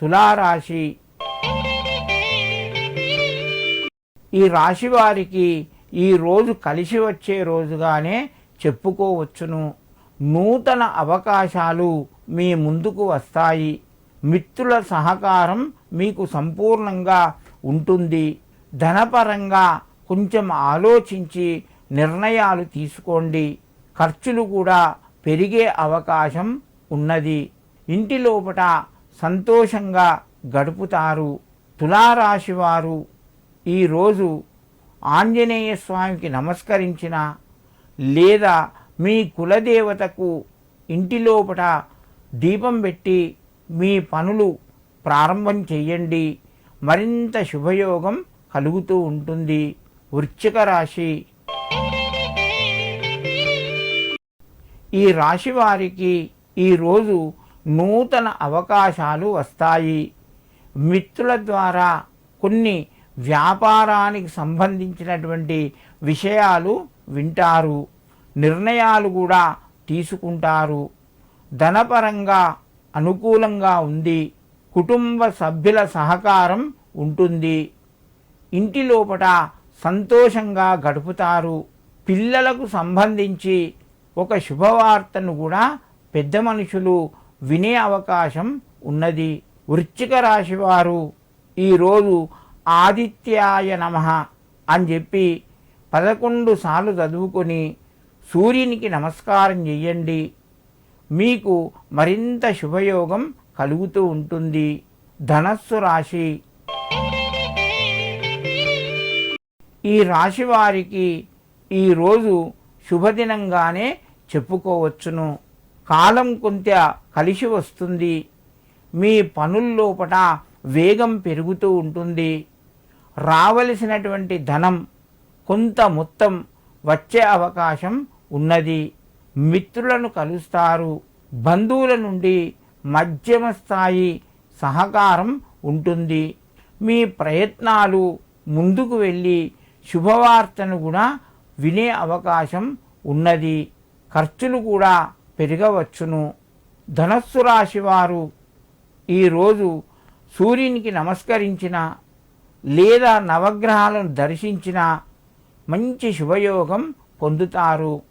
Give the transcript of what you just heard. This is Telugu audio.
తులారాశి. ఈ రాశి వారికి ఈ రోజు కలిసి వచ్చే రోజుగానే చెప్పుకోవచ్చును. నూతన అవకాశాలు మీ ముందుకు వస్తాయి. మిత్రుల సహకారం మీకు సంపూర్ణంగా ఉంటుంది. ధనపరంగా కొంచెం ఆలోచించి నిర్ణయాలు తీసుకోండి. ఖర్చులు కూడా పెరిగే అవకాశం ఉన్నది. ఇంటి లోపట సంతోషంగా గడుపుతారు. తులారాశి వారు ఈరోజు ఆంజనేయ స్వామికి నమస్కరించిన లేదా మీ కులదేవతకు ఇంటి లోపట దీపం పెట్టి మీ పనులు ప్రారంభం చేయండి మరింత శుభయోగం కలుగుతూ ఉంటుంది. వృశ్చిక రాశి. ఈ రాశి వారికి ఈరోజు నూతన అవకాశాలు వస్తాయి. మిత్రుల ద్వారా కొన్ని వ్యాపారానికి సంబంధించినటువంటి విషయాలు వింటారు. నిర్ణయాలు కూడా తీసుకుంటారు. ధనపరంగా అనుకూలంగా ఉంది. కుటుంబ సభ్యుల సహకారం ఉంటుంది. ఇంటి లోపట సంతోషంగా గడుపుతారు. పిల్లలకు సంబంధించి ఒక శుభవార్తను కూడా పెద్ద మనుషులు వినే అవకాశం ఉన్నది. వృశ్చిక రాశివారు ఈరోజు ఆదిత్యాయ నమ అని చెప్పి పదకొండు సార్లు చదువుకొని సూర్యునికి నమస్కారం చెయ్యండి. మీకు మరింత శుభయోగం కలుగుతూ ఉంటుంది. ధనస్సు రాశి. ఈ రాశి వారికి ఈరోజు శుభదినంగానే చెప్పుకోవచ్చును. కాలం కొంత కలిసి వస్తుంది. మీ పనుల్లోపట వేగం పెరుగుతూ ఉంటుంది. రావలసినటువంటి ధనం కొంత మొత్తం వచ్చే అవకాశం ఉన్నది. మిత్రులను కలుస్తారు. బంధువుల నుండి మధ్యమ స్థాయి సహకారం ఉంటుంది. మీ ప్రయత్నాలు ముందుకు వెళ్ళి శుభవార్తను కూడా వినే అవకాశం ఉన్నది. ఖర్చులు కూడా పెరగవచ్చును. ధనస్సు రాశి వారు ఈరోజు సూర్యునికి నమస్కరించిన లేదా నవగ్రహాలను దర్శించిన మంచి శుభయోగం పొందుతారు.